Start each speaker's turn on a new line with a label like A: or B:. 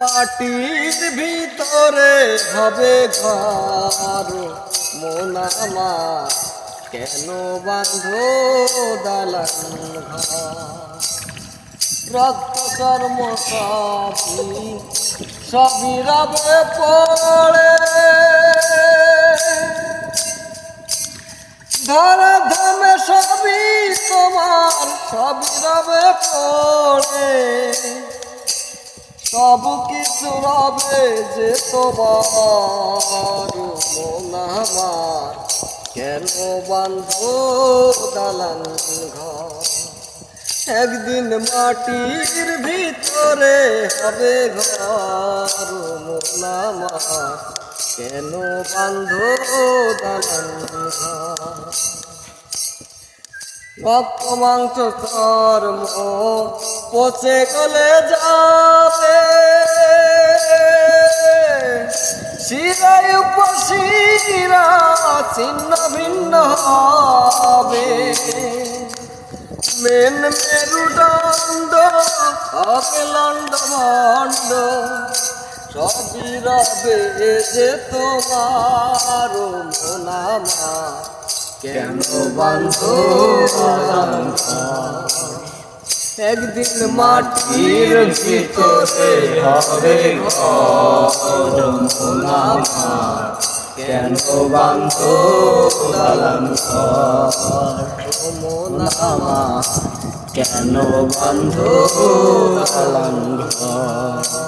A: মাটির ভিতরে হবে ঘর। মোনামা কেন বাঁধ দালান রক্ত কর্ম সবই সবই রবে পড়ে। ধরা ধামে সবই তোমার, সবই রবে পড়ে। সব কিছু রবে যে তোমার মন কেন বান্ধ দালান ঘর? একদিন মাটির ভিতরে হবে ঘর মন কেন বান্ধ দালান রক্ত মাংস কর্ম পচে গলে যাবে। শিরায় উপশিরা ছিন্ন ভিন্ন হবে। মেন মেরুদণ্ড হবে লণ্ড ভণ্ড সবই রবে যে তোমার মোনামা কেন বান্ধ একদিন মাটির ভিতরে হবে কেন বান্ধ কেন বান্ধ দালান ঘর